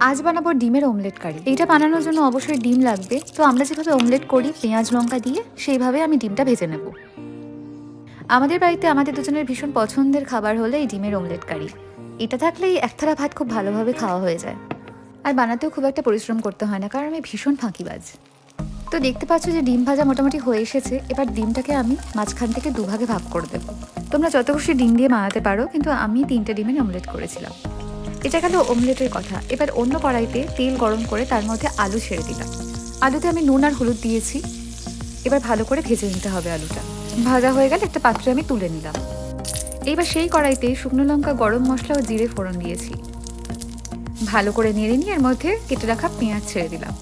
আজ বানাবো ডিমের অমলেট কারি এইটা বানানোর জন্য অবশ্যই ডিম লাগবে। তো আমরা যেভাবে অমলেট করি, পেঁয়াজ, লঙ্কা দিয়ে, সেইভাবে আমি ডিমটা ভেজে নেব। আমাদের বাড়িতে আমাদের দুজনের ভীষণ পছন্দের খাবার হলো এই ডিমের অমলেট কারি এটা থাকলেই একথারা ভাত খুব ভালোভাবে খাওয়া হয়ে যায়। আর বানাতেও খুব একটা পরিশ্রম করতে হয় না, কারণ আমি ভীষণ ফাঁকিবাজ। তো দেখতে পাচ্ছ যে ডিম ভাজা মোটামুটি হয়ে এসেছে। এবার ডিমটাকে আমি মাঝখান থেকে দুভাগে ভাগ করে দেবো। তোমরা যত খুশি ডিম দিয়ে বানাতে পারো, কিন্তু আমি তিনটে ডিমের অমলেট করেছিলাম। এটা গেল অমলেটের কথা। এবার অন্য কড়াইতে তেল গরম করে তার মধ্যে আলু ছেড়ে দিলাম। আলুতে আমি নুন আর হলুদ দিয়েছি। এবার ভালো করে ভেজে নিতে হবে আলুটা। ভাজা হয়ে গেলে একটা পাত্রে আমি তুলে নিলাম। এইবার সেই কড়াইতে শুকনো লঙ্কা, গরম মশলা ও জিরে ফোড়ন দিয়েছি। ভালো করে নেড়ে নিয়ে এর মধ্যে কেটে রাখা পেঁয়াজ ছেড়ে দিলাম।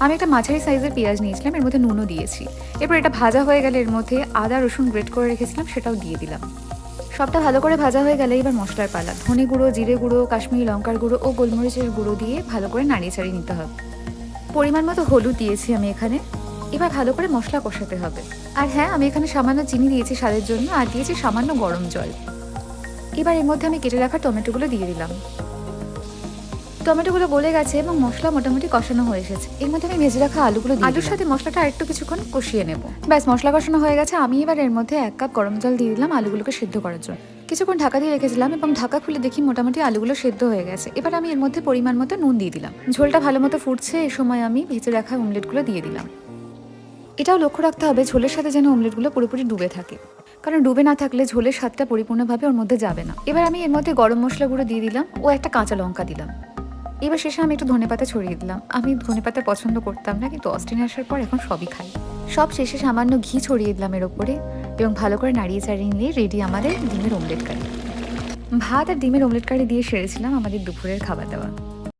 আমি একটা মাঝারি সাইজের পেঁয়াজ নিয়েছিলাম, এর মধ্যে নুনও দিয়েছি। এরপর এটা ভাজা হয়ে গেলে এর মধ্যে আদা, রসুন গ্রেট করে রেখেছিলাম, সেটাও দিয়ে দিলাম। সবটা ভালো করে ভাজা হয়ে গেলে এবার মশলার পালা। ধনে গুঁড়ো, জিরে গুঁড়ো, কাশ্মীরি লঙ্কার গুঁড়ো ও গোলমরিচের গুঁড়ো দিয়ে ভালো করে নাড়িয়ে ছাড়িয়ে নিতে হবে। পরিমাণ মতো হলুদ দিয়েছি আমি এখানে। এবার ভালো করে মশলা কষাতে হবে। আর হ্যাঁ আমি এখানে সামান্য চিনি দিয়েছি স্বাদের জন্য আর দিয়েছি সামান্য গরম জল। এবার এর মধ্যে আমি কেটে রাখা টমেটোগুলো দিয়ে দিলাম। টমেটোগুলো গলে গেছে এবং মশলা মোটামুটি কষানো হয়ে এসেছে। এর মধ্যে আমি ভেজে রাখা আলুগুলো দিয়ে আলুর সাথে মশলাটা আরেকটু কিছুক্ষণ কষিয়ে নেব। ব্যাস মশলা কষানো হয়ে গেছে। আমি এবার এর মধ্যে এক কাপ গরম জল দিয়ে দিলাম আলুগুলোকে সিদ্ধ করার জন্য। কিছুক্ষণ ঢাকা দিয়ে রেখেছিলাম এবং ঢাকা খুলে দেখি মোটামুটি আলুগুলো সেদ্ধ হয়ে গেছে। এবার আমি এর মধ্যে পরিমাণ মতো নুন দিয়ে দিলাম। ঝোলটা ভালো মতো ফুটছে এ সময় আমি ভেজে রাখা অমলেটগুলো দিয়ে দিলাম। এটাও লক্ষ্য রাখতে হবে ঝোলের সাথে যেন অমলেটগুলো পুরোপুরি ডুবে থাকে। কারণ ডুবে না থাকলে ঝোলের স্বাদটা পরিপূর্ণভাবে ওর মধ্যে যাবে না। এবার আমি এর মধ্যে গরম মশলা গুঁড়ো দিয়ে দিলাম ও একটা কাঁচা লঙ্কা দিলাম। এবার শেষে আমি একটু ধনেপাতা ছড়িয়ে দিলাম। আমি ধনেপাতা পছন্দ করতাম না, কিন্তু অস্টিনে আসার পর এখন সবই খাই। সব শেষে সামান্য ঘি ছড়িয়ে দিলাম এর ওপরে এবং ভালো করে নাড়িয়ে চাড়িয়ে নিয়ে রেডি আমাদের ডিমের অমলেট কারি ভাত আর ডিমের অমলেট কারি দিয়ে সেরেছিলাম আমাদের দুপুরের খাবার দাওয়া